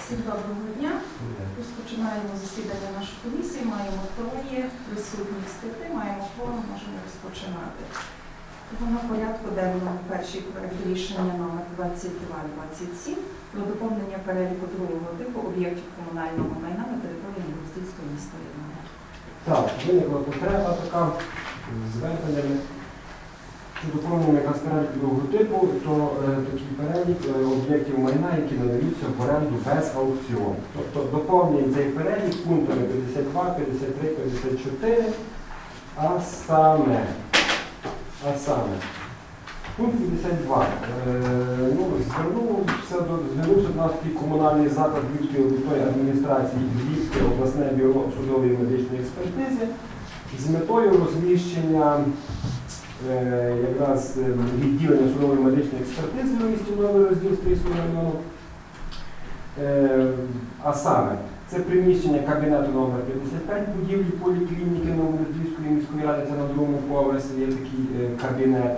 Всім доброго дня. Розпочинаємо засідання нашої комісії. Маємо троє присутніх з п'яти, маємо форум, можемо розпочинати. Тому на порядку денному перший проект рішення номер 2227 про доповнення переліку другого типу об'єктів комунального майна на території Новостільського міста Євгена. Так, виникла потреба така з зверненнями. Що доповнюємо другого типу, то е, такий перелік е, об'єктів майна, які надаються в оренду без аукціону. Тобто доповнюємо цей перелік пунктами 52, 53, 54, а саме, а саме, пункт 52. Е, ну, звернувся до, звернувся до нас такий комунальний заклад Львівської обласної адміністрації Львівської обласної бюро судової медичної експертизи з метою розміщення якраз е, відділення судової медичної експертизи у місті Новий розділ Стрийського району. Е, а саме, це приміщення кабінету номер 55 будівлі поліклініки Новороздільської міської ради, це на другому поверсі є такий е, кабінет.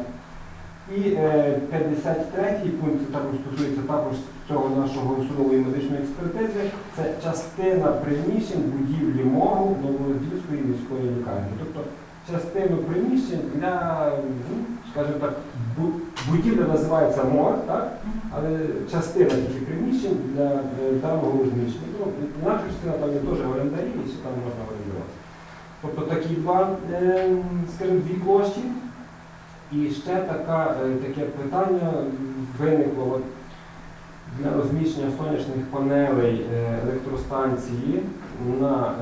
І е, 53 пункт також стосується також цього нашого судової медичної експертизи. Це частина приміщень будівлі моргу Новороздільської міської лікарні. Тобто частину приміщень для, ну, скажімо так, будівля називається морг, так? але частина таких приміщень для даного розміщення. Ну, інакша частина там є теж орендарі, і ще там можна орендувати. Тобто такі два, е, скажімо, дві площі. І ще така, е, таке питання виникло от, для розміщення сонячних панелей е, електростанції на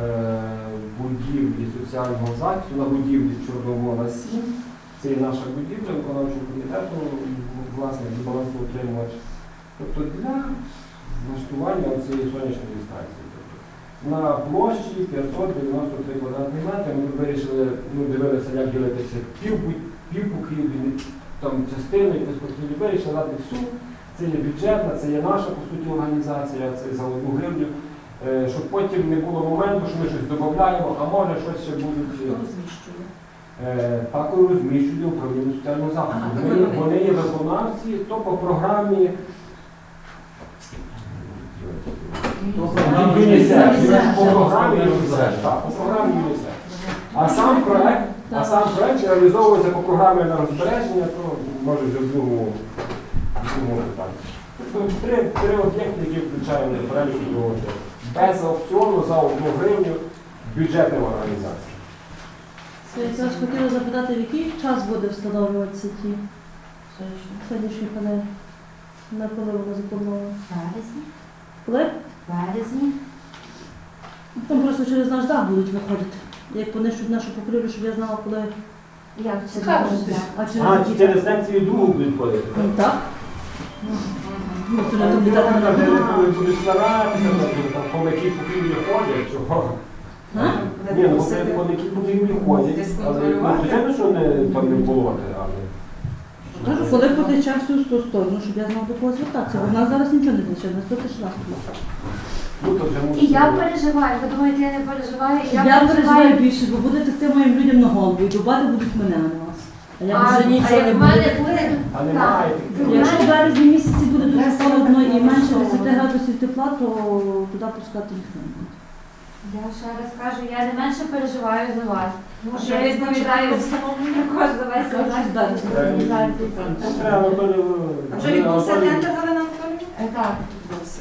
будівлі соціального захисту, на будівлі Чорномора 7. Це є наша будівля виконавчого комітету, власне, балансоутримувач. Тобто для влаштування цієї сонячної станції. Тобто, на площі 593 квадратні метри ми вирішили, ну, дивилися, як ділитися пів, пів покрівлі, там частину, якось покрівлі, вирішили дати всю. Це є бюджетна, це є наша, по суті, організація, це за одну гривню. Е, Щоб потім не було моменту, що ми щось додаємо, а може щось ще будуть. Хто? Е, Також розміщують управління соціального захисту. Вони, вони є виконавці, то по програмі. ЮНІСЕФ. По програмі ЮНІСЕФ. Так, по програмі ЮНІСЕФ. А сам проект, а сам проект реалізовується по програмі на розбереження, то може вже в другому питанні. Три, три об'єкти, які включаємо до переліку. Без аукціону за одну гривню бюджетним організаціям. Я якраз хотіла запитати, в який час буде встановлюватися ті сонячні панелі? На коли воно заплановано? Березні. Коли? Березні. Там просто через наш дах будуть виходити. Як понищуть нашу покрівлю, щоб я знала, коли. Як це. А через А, ті через секцію другу будуть ходити. Ну, так? Будуть старатися, хомяки ходять, чого. Ні, ну хомяки покрівлі ходять, звичайно, що там не болоти, але... Кажу, коли потече всю ту сторону, щоб я знала до кого звертатися. Бо в нас зараз нічого не тече, на 100 тисяч нас. Ну, то І я переживаю. Ви думаєте, я не переживаю? Я, переживаю більше, бо буде текти моїм людям на голову, і дубати будуть мене, я вже нічого не буде, А немає Так. Якщо в березні місяці буде дуже холодно і менше 10 градусів тепла, то туди пускати їх не буде. я ще раз кажу, я не менше переживаю за вас. Може, я відповідаю також за весь організацію. А вже відбувся тендер Галина Анатолійовна? Е, Так. Відбувся.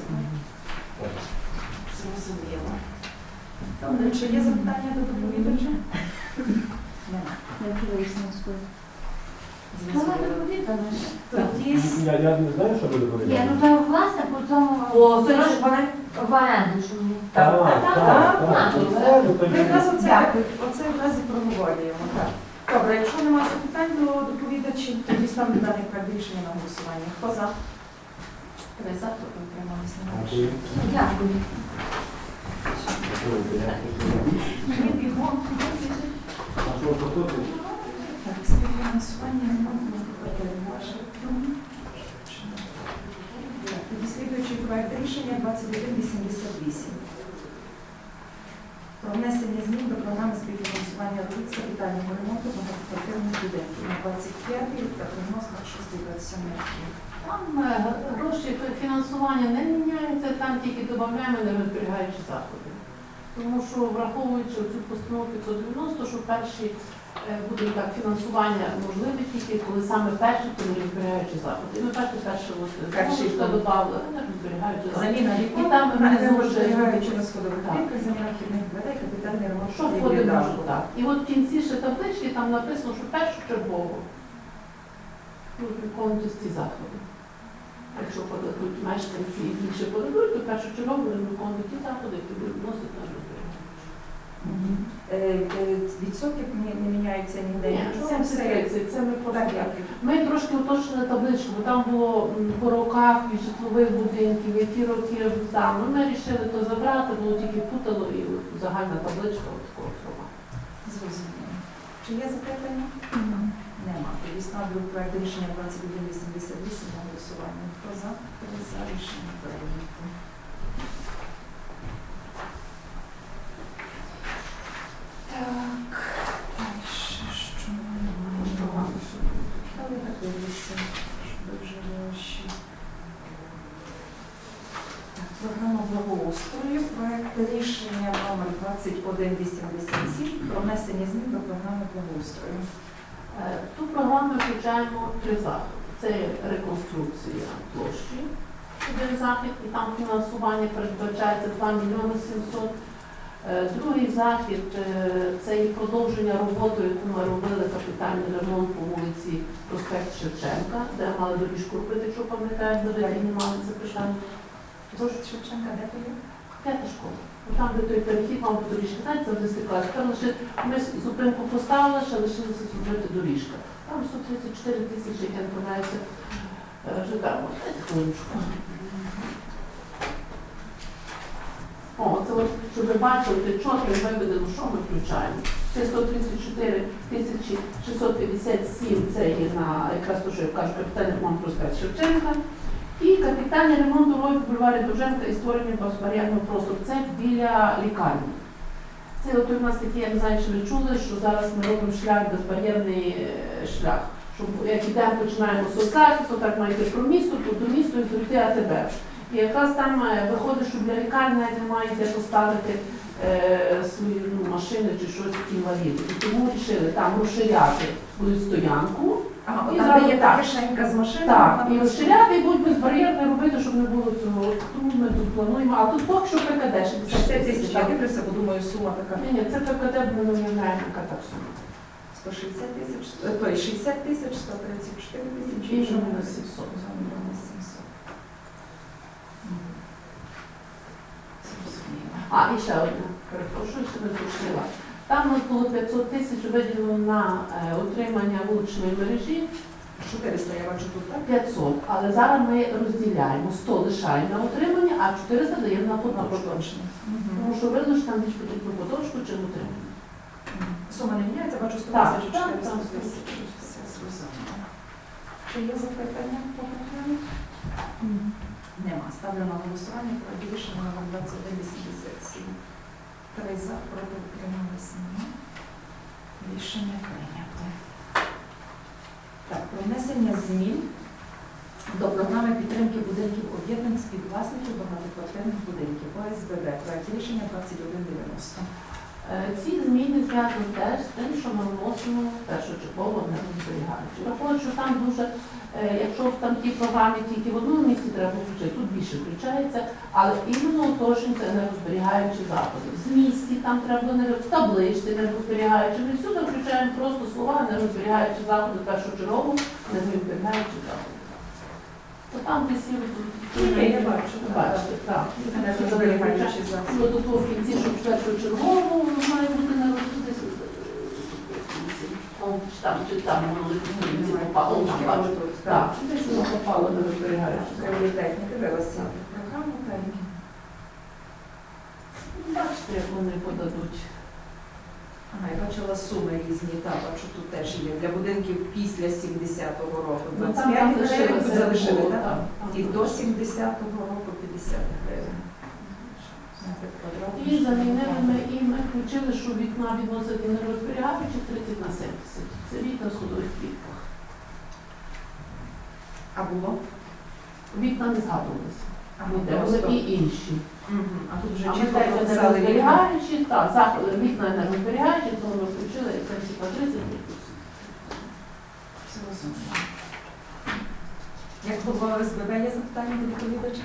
Зрозуміло. Добре, чи є запитання до доповідача? Нема. Я вже вияснила своє. Вона. Тоді Я, я не знаю, що буде Ні, говорити. ну то власне по цьому О, це ж вони в оренду, що ми. Так, так, так. Ну, тоді- Ми якраз оце, оце якраз і проговорюємо. Так. Добре, якщо немає запитань до доповідачів, тоді ставлю даний проект рішення на голосування. Хто за? Три за, проти утрималися на Дякую. Дякую. Ми бігом. А що, то тут? Так, співфінансування не можна ваше. Так, Тоді слідуючий проект рішення 2188. Про внесення змін до програми співфінансування робіт капітального ремонту багатоквартирних будинків на 25 та прогноз на 6-27 роки. Там е, гроші фінансування не міняється, там тільки додаємо енергозберігаючі заходи. Тому що враховуючи цю постанову 590, що перші буде так фінансування можливе тільки коли саме перші енергозберігаючі заходи. І ми перші перші от Перший що пункт. додали енергозберігаючі заходи. Заміна І вікон, там внизу енергозберігаючими вже- сходових Так. кліток, заміна вхідних дверей, капітальний ремонт. Що входить може даху. так. І от в кінці ще таблички там написано, що першочергово будуть виконуватися ці заходи. Якщо подадуть мешканці і більше подадуть, то першочергово будуть виконувати ті заходи, які будуть вносити на розберігання. Мгм. Е, е, Відсотки не не міняються ніде. Нічого, це все 30, це ми так, як Ми трошки уточнили табличку, бо там було м, по роках від житлових будинків, які роки там. Ну, Ми вирішили то забрати, було тільки путало і загальна табличка от такого формату. зрозуміло. Чи є запитання? Нема. Тоді ставлю проект рішення 2188 на голосування. Хто за? Хто за рішення прийнято. Так, далі що ми маємо? Але я дивлюся, щоб вже ваші. Так, Програма благоустрою, проект рішення номер 2187 про внесення змін до програми благоустрою. Е, Ту програму включаємо три заходи. Це реконструкція площі, один захід, і там фінансування передбачається 2 мільйони 700. Е, Другий захід е, це і продовження роботи, яку ми робили капітальний ремонт по вулиці Проспект Шевченка, де мали доріжку робити, якщо пам'ятаєте, де піднімали це питання. Шевченка, де ти є? П'ята школа. Ну, Там, де той перехід, мав би доріжка, знаєте, завжди стекла. Тепер лише ми зупинку поставили, ще лишилося зробити доріжка. Там 134 тисячі, я не помиляюся, вже там, от, дайте хвилиночку. О, це от, щоб ви бачили, де чітко виведено, що ми включаємо. Це 134 тисячі 657, це є на, якраз то, що я кажу, капітальний ремонт проспект Шевченка. І капітальний ремонт дороги по бульварі Довженка і створення безбар'єрного простору. Це біля лікарні. Це от у нас такі, я не знаю, чули, що зараз ми робимо шлях, безбар'єрний е, шлях. Щоб як ідемо, починаємо з соцзахисту, так має йти про місто, то до міста і пройти АТБ. І якраз там е, виходить, що для лікарні навіть немає де поставити е, свої ну, машини чи щось інваліди. І тому вирішили там розширяти будуть стоянку. А, І там зараз є так. кишенька з машинами. Так, і розширяти і будуть безбар'єрно робити, щоб не було цього. Тому ми тут плануємо. А тут поки що ПКД 60 60 тисяч. Я так. дивлюся, бо думаю, сума така. Ні, ні, це ПКД ми не уявляємо, яка так сума. 160 тисяч, е, той 60 тисяч, 134 тисячі. І вже ми на на 700. на 700. Зрозуміло. А, і ще одне, перепрошую, ще не уточнила. Там у нас було 500 тисяч виділено на е, утримання вуличної мережі, 400, я бачу тут, так? 500, але зараз ми розділяємо 100 лишаємо на утримання, а 400 даємо на поточку. Тому що видно, що там більш потрібно поточку, чим утримання. Сума не міняється, бачу 100 тисяч, так, 400 тисяч. Чи є запитання по програмі? Нема. Ставлю на голосування про рішення номер 2187. Три за, проти утрималися. Рішення прийнято. Так, про внесення змін до програми підтримки будинків об'єднань співвласників багатоквартирних будинків ОСББ. Проект рішення 2190. Е, Ці зміни зв'язані теж з тим, що ми вносимо першочергово не зберігаючи. Враховуючи, що там дуже, е, якщо там тій програмі тільки в одному місці треба включити, тут більше включається, але іменно уточнюється енергозберігаючі заходи. В змісті там треба не в табличці енергозберігаючі. Ми всюди включаємо просто слова енергозберігаючі заходи першочергово, енергозберігаючі заходи. То там є я бачу. Бачите, так. Ну, до в кінці, щоб першочергово має бути на там, чи там воно в попало, там бачите. Так, десь воно попало на програму та Бачите, як вони подадуть. Ага, я бачила суми різні, так, бачу тут теж є. Для будинків після 70-го року Ну, там 25 там гривень, тут залишили, залишили, так? І до 70-го року 50 гривень. І замінили ми, і ми включили, що вікна відносять енергозберігаючі 30 на 70. Це вікна в сходових клітках. А було? Вікна не згадувалися. Ми були і інші. А тут вже А чітко прописали вікна. так, заходи вікна енергозберігаючі, тому ми включили це всі по 30 відсотків. Зрозуміло. Як голова ОСББ є запитання до доповідача?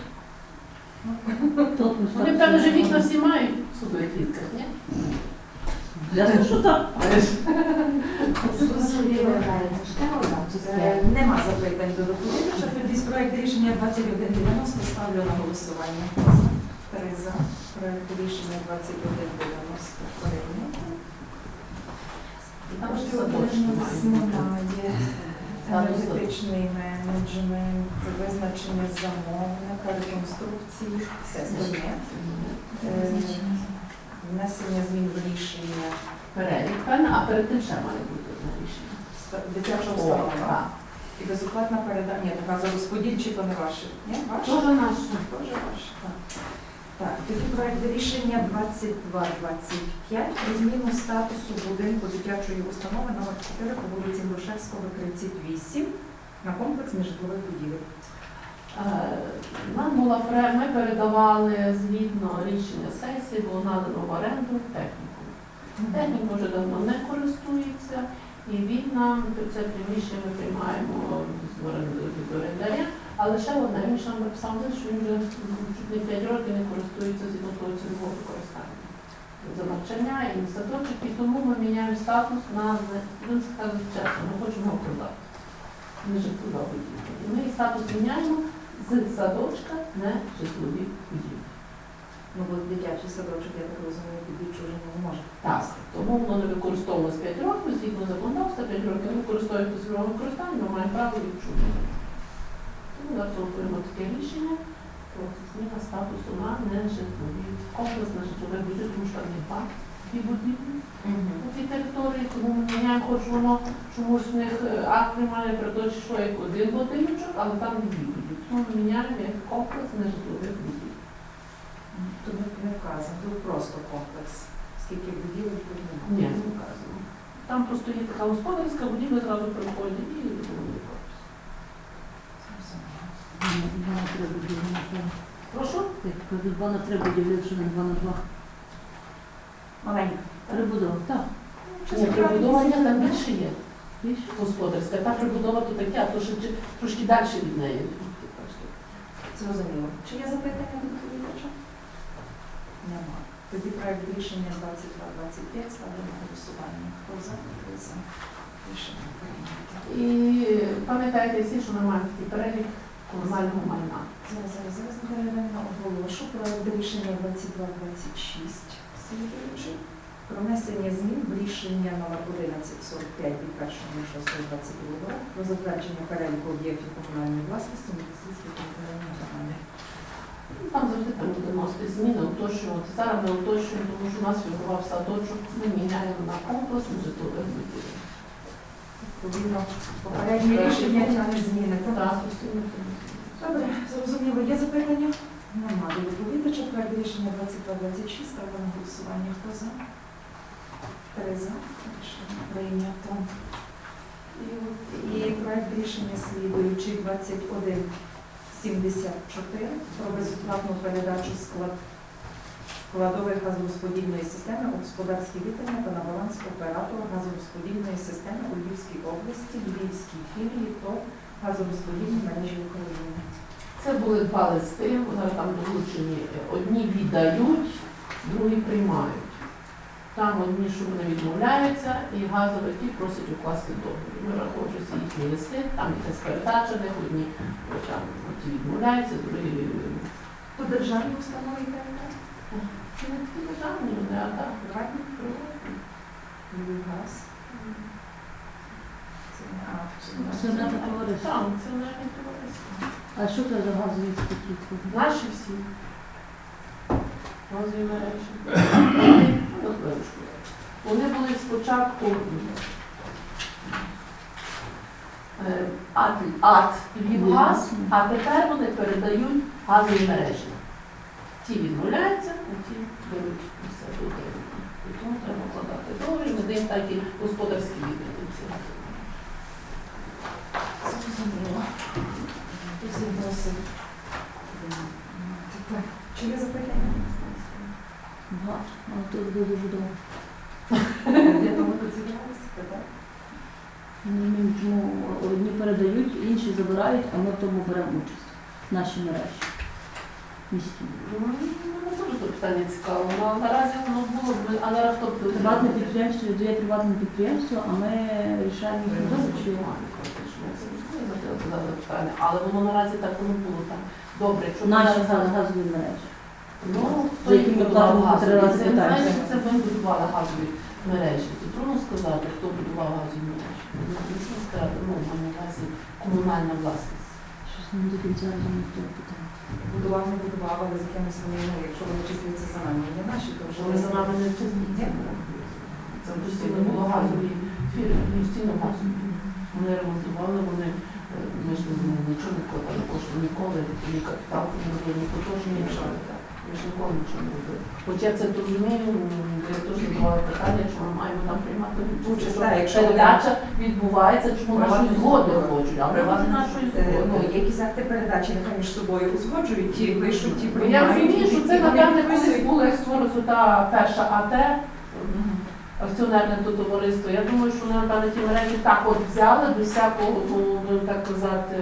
Вони, певно, вже вікна всі мають судових клітках, ні? Ясно, що так. Зрозуміло. Е, Нема запитань до доповідача. Тоді проект рішення 2190 ставлю на голосування. Три за. Проект рішення 2190 прийнято. Там немає. Енергетичний менеджмент, визначення замовника, реконструкції, все остальне. Внесення змін в рішення Перелік, певно, а перед тим ще має бути одне рішення. ста- дитячого О, так. І безоплатна передача. Ні, газорозподіл чи то не ваше? Ні, ваше? Тоже наш. Тоже ваше, так. Так, тоді проект рішення 2225 про зміну статусу будинку дитячої установи номер 4 по вулиці Грушевського, 38 на комплекс нежитлових будівель. Е, Нам була ми передавали згідно рішення сесії, було надано в оренду техніку. Техніку вже давно не користується, і він нам це приміщення ми приймаємо від орендаря. Але ще ж нам написав, що він вже чуть не 5 років не користується згідно того цільового використання. За навчання і на садочок, і тому ми міняємо статус на не- він сказав чесно, ми хочемо продати. Не житлова будівля. Ми статус міняємо з садочка на житлові будівлі. Ну, бо дитячий садочок, я так розумію, під відчуження не може. Так, тому воно не використовувалось 5 років, згідно законодавства, 5 років не використовується цільового використання, ми маємо право відчуження. Тому зараз готуємо таке рішення про зміна статусу на нежитлові, комплекс на житлове будівлі, тому що там є два дві будівлі на цій території, тому ми міняємо, хоч воно чомусь в них е, акт приймає про те, що як один будиночок, але там дві будівлі. Тому ми міняємо як комплекс нежитлових будівель. Тут не, не вказано, тут просто комплекс. Скільки будівель тут немає. Ні, не вказано. Там просто є така господарська будівля, зразу приходять і корпус. Прошу? Так, два на три будівлі, якщо не два на два. Маленька. Перебудова, так. Ні, прибудування там більше є. Більше? Господарська. Та прибудова то таке, а то ще чи- трошки далі від неї. Зрозуміло. Чи є запитання до доповідача? Нема. Тоді проект рішення 2225 ставлю на голосування. Хто за? Хто за? Рішення прийнято. І пам'ятаєте всі, що ми маємо такий перелік комунального майна. Зараз, зараз, зараз Дарина оголошу проект рішення 2226 слідуючий. Про внесення змін в рішення номер 1145 від 1.06.22 року про затвердження переліку об'єктів комунальної власності медицинської територіальної громади. Ну, Там завжди вносити зміни, уточнювати. Зараз ми уточнюємо, тому що у нас фігурував садочок, ми міняємо на комплекс житлових будівель. Відповідно, попереднє рішення тягне зміни. Так. Добре, зрозуміло. Є запитання? Нема. До доповідача проект рішення 2226 ставлю на голосування. Хто за? Три за. Рішення прийнято. І, проект рішення слідуючий 2174 про безоплатну передачу склад складових газорозподільної системи у господарські віддання та на баланс оператора газорозподільної системи у Львівській області, Львівській філії ТОП газорозподільні мережі України. Це були два листи, вони там долучені. Одні віддають, другі приймають. Там одні, що вони відмовляються, і газові ті просять укласти договір. Ми враховуючи їхні листи, там якась передача, них одні хоча ті відмовляються, другі По державній установі Це не такі державні, вони, а так. Приватні? Приватні. Львівгаз. Це не а, це не товариство. Так, це навіть товариство. А що це за газові спокійки? Наші всі. Газові мережі. Вони були спочатку е, АТ, АТ Львівгаз, а тепер вони передають газові мережі. Ті відмовляються, а ті беруть все тут. І тому треба вкладати договір, ми даємо так і господарські відповіді. Зрозуміло. Тепер, Чи є запитання? Багато, але тут буде дуже довго. Для того тут зібралися, так? Розумію, чому одні передають, інші забирають, а ми в тому беремо участь. Наші мережі. Міські. Ну, Мене теж це питання цікаво. Ну, наразі воно було б, а зараз хто буде? Приватне підприємство віддає приватне підприємство, а ми рішаємо їх розвитку. Але воно наразі так не було там. Добре, якщо Наші зараз- газові мережі. Ну, хто ми будував платимо по три газові? рази Це питання. знаєш, що це ми будували газові мережі. Це трудно сказати, хто будував газові мережі. Ну, Трудно сказати, ну, мене увазі комунальна власність. Щось не до кінця розумію того питання. Будував, не будував, але з якимось вони, ну, якщо вони числюються за нами, не наші, то вже Вони за нами не чесніться. Це постійно було газові фірми, постійно газові. Вони ремонтували, вони е, ми ж нічого не вкладали, кошти ніколи, ні капітал не робили, ні потужні, нічого. Ми ж ніколи нічого не робили. Хоч я це розумію, я теж задавала питання, чи ми маємо там приймати Участь, Що якщо передача відбувається, чому нашої згоди хочуть, а приватної нашої Е, Ну, згоди. якісь акти передачі нехай між собою узгоджують, ті пишуть, ті Бо Я розумію, що це, напевне, колись було, як створилася та перша АТ. Акціонерне то товариство. Я думаю, що вони, напевно, ті мережі так от взяли без всякого, ну, будемо так казати,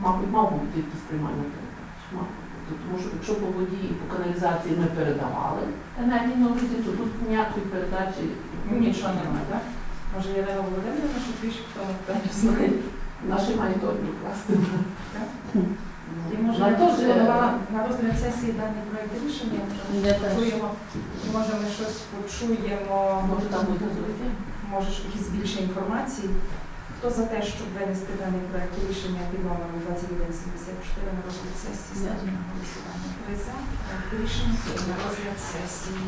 мабуть, мав бути якісь приймання передач. Тому що якщо по воді і по каналізації ми передавали енергію на вулиці, то тут ніякої передачі Ну, нічого немає, так? Може, Ірина Володимирівна, що більше хто не знає. наші мають добрі Вона теж, на, розгляд сесії даний проект рішення, теж. може ми щось почуємо, Може там може якісь більше інформації. Хто за те, щоб винести даний проект рішення під номером 2174 на розгляд сесії? Ставлю на голосування. Три за. Рішення на розгляд сесії.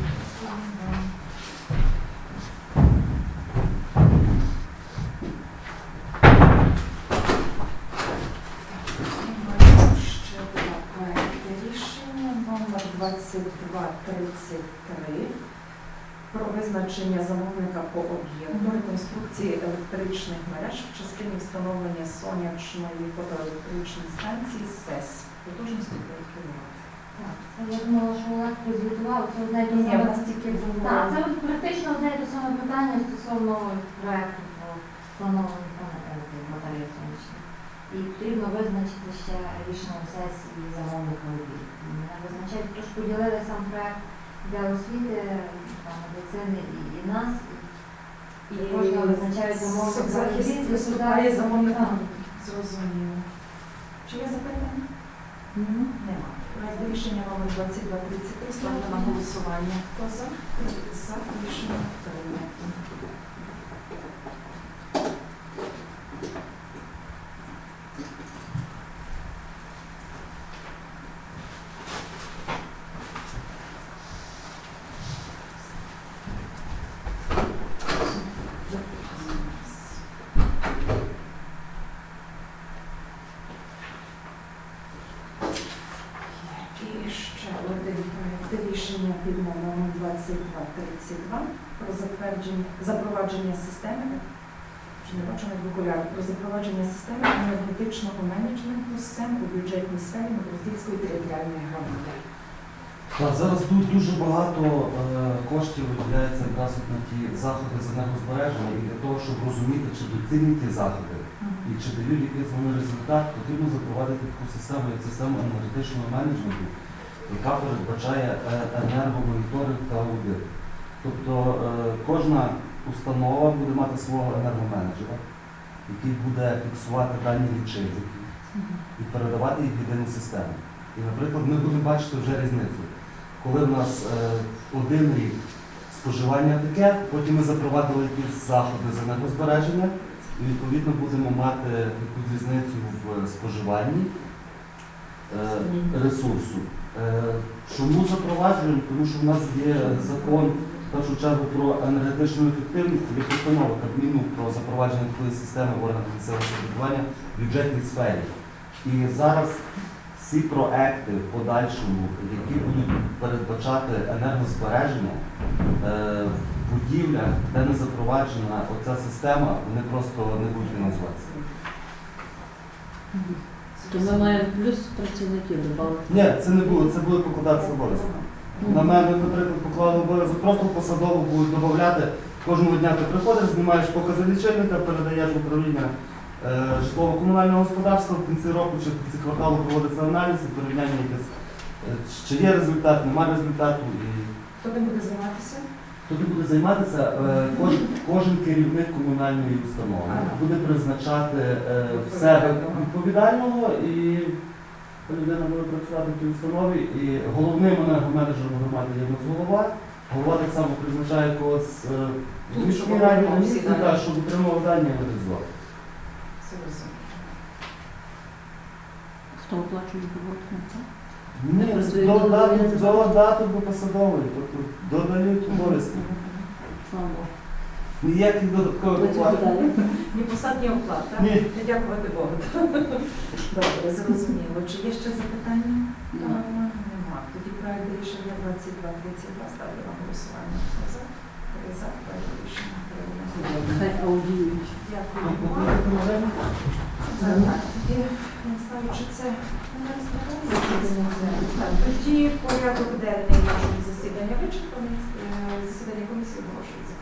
Маємо ще два проекти рішення. Номер 2233 про визначення замовника по об'єкту реконструкції електричних мереж в частині встановлення сонячної фотоелектричної станції СЕС потужністю 5 кВт. Так, це я думала, що Олег прозвітував, це одне й те саме. Так, це практично одне й те саме питання стосовно проекту про встановлення панелей батареї сонячних. І потрібно визначити ще рішенням сесії замовника робіт. Мене визначають, тож поділили сам проект для освіти, там, медицини і, і нас. І, і кожного визначають Соцзахист робіт, виступає. Так. Зрозуміло. Чи є запитання? Нема. Проект рішення номер 2233 ставлю на голосування. Хто за? За рішення прийнято. І ще один проект рішення під номером 2232 про затвердження запровадження системи вже не бачу навіть в про запровадження системи енергетичного менеджменту СЕМ у бюджетній сфері Новороздільської територіальної громади. Так, зараз тут дуже багато е, коштів виділяється якраз от на ті заходи з енергозбереження, і для того, щоб розуміти, чи доцільні ті заходи, і чи дають якийсь вони результат, потрібно запровадити таку систему, як систему енергетичного менеджменту, яка передбачає е, енергомоніторинг та аудит. Тобто е, кожна установа буде мати свого енергоменеджера, який буде фіксувати дані лічильники і передавати їх в єдину систему. І, наприклад, ми будемо бачити вже різницю. Коли в нас е, один рік споживання таке, потім ми запровадили якісь заходи з енергозбереження, і відповідно будемо мати якусь різницю в споживанні е, ресурсу. Чому запроваджуємо? Тому що в нас є закон в першу чергу про енергетичну ефективність, є постанова Кабміну про запровадження такої системи в органах місцевого самоврядування в бюджетній сфері. І зараз всі проекти в подальшому, які будуть передбачати енергозбереження е, в будівлях, де не запроваджена оця система, вони просто не будуть фінансуватися. То ми маємо плюс працівників додати. Ні, це не було, це буде покладатися обов'язок. На мене, наприклад, поклали обов'язок, просто посадово будуть додати. Кожного дня ти приходиш, знімаєш покази лічильника, передаєш в управління е, житлово-комунального господарства, в кінці року чи в кінці кварталу проводиться аналіз і порівняння якесь, е, чи є результат, немає результату. І Хто не буде займатися? Туди буде займатися е, кожен, кожен керівник комунальної установи. Буде призначати е, в себе відповідального і людина буде працювати в тій установі. І головним менеджером громади є нас голова. Голова так само призначає когось е, в міській раді на місці, так, щоб отримав дані і реалізував. Хто оплачує роботу? Ні, це додати, додати до посадової, тобто додають обов'язки. Слава Богу. Ніяких додаткових оплат. Ні посад, ні оплат, так? Ні. Дякувати Богу. Добре, зрозуміло. Чи є ще запитання? Нема. Нема. Тоді проект рішення 2232 ставлю на голосування. За? За. Проект рішення. Хай аудіюють. Дякую. Тоді, ставлю, чи це Тоді порядок денний нашого засідання вичерпаний. Е, Засідання комісії оголошується.